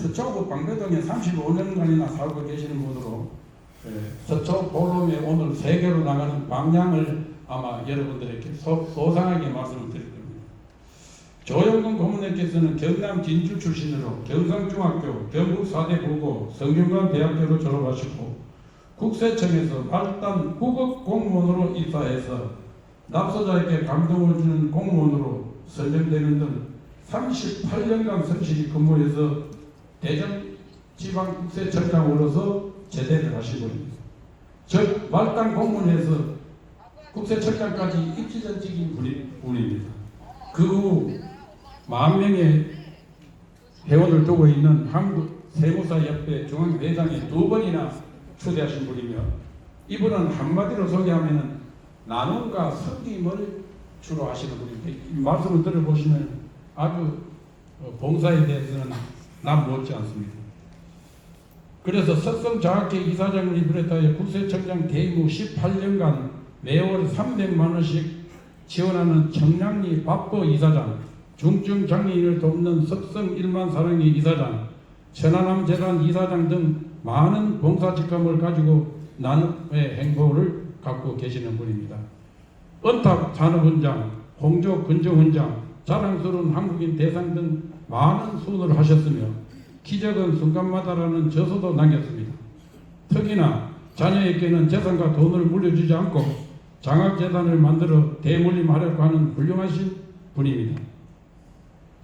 서초구 방배동에 35년간이나 살고 계시는 분으로 예, 서초 볼룸에 오늘 세계로 나가는 방향을 아마 여러분들에게 소, 소상하게 말씀을 드릴 겁니다. 조영근 고문님께서는 경남 진주 출신으로 경상중학교, 경북 4대 고고, 성균관 대학교를 졸업하시고 국세청에서 말단 국업 공무원으로 입사해서 납세자에게 감동을 주는 공무원으로 선정되는 등 38년간 성실히 근무해서 대전 지방국세청장으로서 제대를 하신 분입니다. 즉 말단 공무원에서 국세청장까지 입지전직인 분입니다. 그 후 만 명의 회원을 두고 있는 한국 세무사협회 중앙회장에 두 번이나 초대하신 분이며 이분은 한마디로 소개하면 나눔과 섬김을 주로 하시는 분입니다. 이 말씀을 들어보시면 아주 어, 봉사에 대해서는 남 못지 않습니다. 그래서 석성장학회 이사장을 비롯하여 국세청장 대무 18년간 매월 300만 원씩 지원하는 청량리 밥버 이사장, 중증 장애인을 돕는 석성 1만 사랑의 이사장, 천안함 재단 이사장 등 많은 봉사 직함을 가지고 나눔의 행보를 갖고 계시는 분입니다. 은탁 산업원장, 홍조 근정원장, 자랑스러운 한국인 대상 등 많은 수고를 하셨으며 기적은 순간마다라는 저서도 남겼습니다. 특히나 자녀에게는 재산과 돈을 물려주지 않고 장학재단을 만들어 대물림하려고 하는 훌륭하신 분입니다.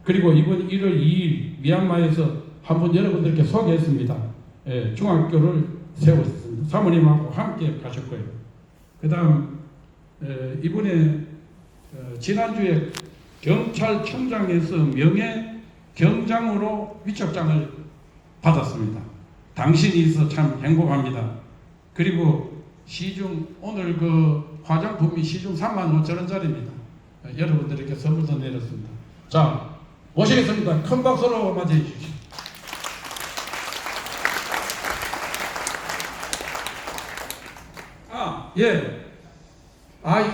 그리고 이번 1월 2일 미얀마에서 한번 여러분들께 소개했습니다. 예, 중학교를 세웠습니다. 사모님하고 함께 가셨고요. 그 다음 이번에 어, 지난주에 경찰청장에서 명예 경장으로 위촉장을 받았습니다. 당신이 있어 참 행복합니다. 그리고 시중 오늘 그 화장품이 시중 3만 5천 원짜리입니다. 어, 여러분들에게 선물도 내렸습니다. 자 모시겠습니다. 큰 박수로 맞이해 주십시오. 아 예. 아